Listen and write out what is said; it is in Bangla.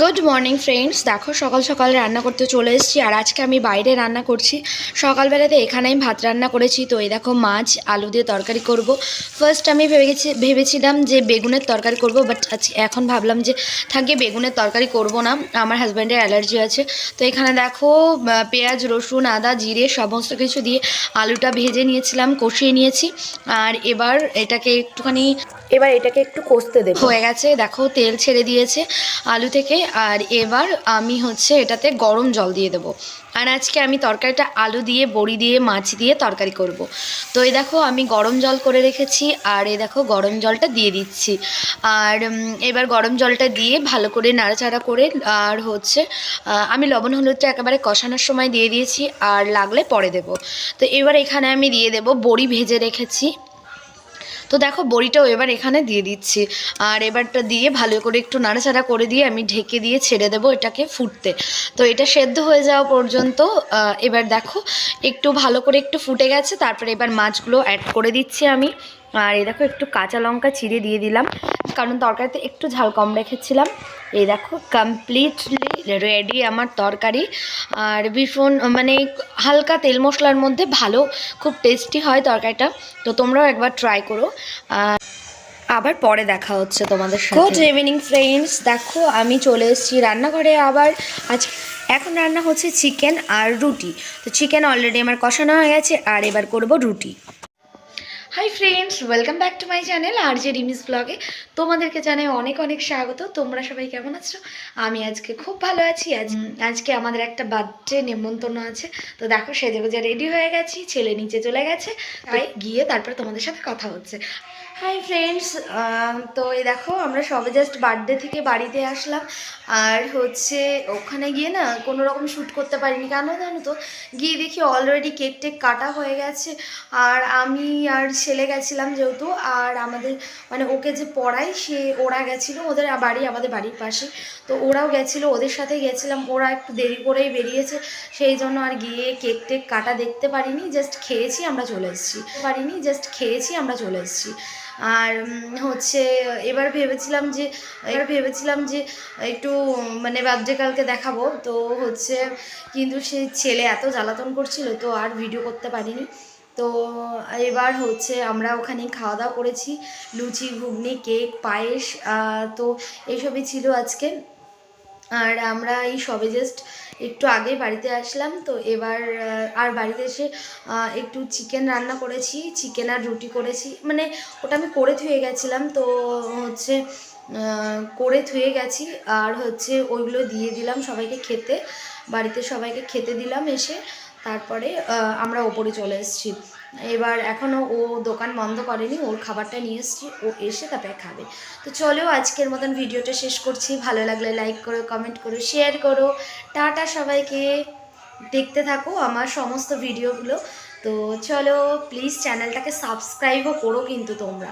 গুড মর্নিং ফ্রেন্ডস দেখো, সকাল সকাল রান্না করতে চলে এসেছি আর আজকে আমি বাইরে রান্না করছি। সকালবেলাতে এখানে আমি ভাত রান্না করেছি। তো এই দেখো, মাছ, আলু দিয়ে তরকারি করব। ফার্স্ট আমি ভেবে গেছি ভেবেছিলাম যে বেগুনের তরকারি করব বাট এখন ভাবলাম যে থাকে বেগুনের তরকারি করব না। আমার হাজব্যান্ডের অ্যালার্জি আছে। তো এখানে দেখো পেঁয়াজ, রসুন, আদা, জিরে সমস্ত কিছু দিয়ে আলুটা ভেজে নিয়েছিলাম, কষিয়ে নিয়েছি। আর এবার এটাকে একটুখানি এবার এটাকে একটু কষতে দেবো। হয়ে গেছে। দেখো, তেল ছেড়ে দিয়েছে। আলু থেকে আর এবার আমি হচ্ছে এটাতে গরম জল দিয়ে দেবো। আর আজকে আমি তরকারিটা আলু দিয়ে, বড়ি দিয়ে, মাছ দিয়ে তরকারি করব। তো এই দেখো আমি গরম জল করে রেখেছি আর এই দেখো গরম জলটা দিয়ে দিচ্ছি। আর এবার গরম জলটা দিয়ে ভালো করে নাড়াচাড়া করে আর হচ্ছে আমি লবণ হলুদটা একেবারে কষানোর সময় দিয়ে দিয়েছি আর লাগলে পরে দেব। তো এবার এখানে আমি দিয়ে দেব বড়ি ভেজে রেখেছি। তো দেখো, বড়িটাও এবার এখানে দিয়ে দিচ্ছি। আর এবারটা দিয়ে ভালো করে একটু নাড়াচাড়া করে দিয়ে আমি ঢেকে দিয়ে ছেড়ে দেবো এটাকে ফুটতে। তো এটা সেদ্ধ হয়ে যাওয়া পর্যন্ত এবার দেখো, একটু ভালো করে একটু ফুটে গেছে, তারপরে এবার মাছগুলো অ্যাড করে দিচ্ছি আমি। আর এই দেখো একটু কাঁচা লঙ্কা চিড়ে দিয়ে দিলাম, কারণ তরকারিতে একটু ঝাল কম রেখেছিলাম। এই দেখো কমপ্লিটলি রেডি আমার তরকারি। আর ভীষণ মানে হালকা তেল মশলার মধ্যে ভালো, খুব টেস্টি হয় তরকারিটা। তো তোমরাও একবার ট্রাই করো। আর আবার পরে দেখা হচ্ছে তোমাদের সাথে। গুড ইভিনিং ফ্রেন্ডস দেখো, আমি চলে এসেছি রান্নাঘরে আবার। আজ এখন রান্না হচ্ছে চিকেন আর রুটি। তো চিকেন অলরেডি আমার কষানো হয়ে গেছে, আর এবার করব রুটি। Hi friends welcome back to my channel আর যে রিমিস ব্লগে তোমাদেরকে জানাই অনেক অনেক স্বাগত। তোমরা সবাই কেমন আছো? আমি আজকে খুব ভালো আছি। আজ আজকে আমাদের একটা বার্থডে নেমন্তন্ন আছে। তো দেখো সেজে গুজে রেডি হয়ে গেছি ছেলে নিচে চলে গেছে। তাই গিয়ে তারপরে তোমাদের সাথে কথা হচ্ছে। হাই ফ্রেন্ডস তো এই দেখো, আমরা সবে জাস্ট বার্থডে থেকে বাড়িতে আসলাম। আর হচ্ছে ওখানে গিয়ে না কোনো রকম শ্যুট করতে পারিনি। কেন জানো তো? গিয়ে দেখি অলরেডি কেক টেক কাটা হয়ে গেছে। আর আমি আর ছেলে গেছিলাম যেহেতু, আর আমাদের মানে ওকে যে পড়াই সে ওরা গেছিল, ওদের বাড়ি, আমাদের বাড়ির পাশে। তো ওরাও গেছিল, ওদের সাথে গেছিলাম। ওরা একটু দেরি করেই বেরিয়েছে, সেই জন্য আর গিয়ে কেক টেক কাটা দেখতে পারিনি। জাস্ট খেয়েছি, আমরা চলে এসেছি। পারিনি জাস্ট খেয়েছি, আমরা চলে এসেছি। আর হচ্ছে এবার ভেবেছিলাম যে, এবার ভেবেছিলাম যে একটু মানে বার্থডে কালকে দেখাবো। তো হচ্ছে কিন্তু সে ছেলে এত জ্বালাতন করছিল তো আর ভিডিও করতে পারিনি। তো এবার হচ্ছে আমরা ওখানে খাওয়া দাওয়া করেছি। লুচি, ঘুগনি, কেক, পায়েস তো এইসবই ছিল আজকে। আর আমরা এই সবে জাস্ট একটু আগে বাড়িতে আসলাম, তো এবার আর বাড়িতে এসে একটু চিকেন রান্না করেছি চিকেন আর রুটি করেছি মানে ওটা আমি করে থুয়ে গেছিলাম, তো হচ্ছে করে থুয়ে গেছি, আর হচ্ছে ওইগুলো দিয়ে দিলাম সবাইকে খেতে, বাড়িতে সবাইকে খেতে দিলাম এসে তারপরে আমরা ওপরে চলে এসেছি। এবার এখনও ও দোকান বন্ধ করেনি, ওর খাবারটা নিয়ে এসেছি, ও এসে তারপরে খাবে। তো চলো, আজকের মতন ভিডিওটা শেষ করছি। ভালো লাগলে লাইক করো কমেন্ট করো শেয়ার করো। টাটা সবাইকে। দেখতে থাকো আমার সমস্ত ভিডিওগুলো তো চলো প্লিজ চ্যানেলটাকে সাবস্ক্রাইবও করো কিন্তু তোমরা।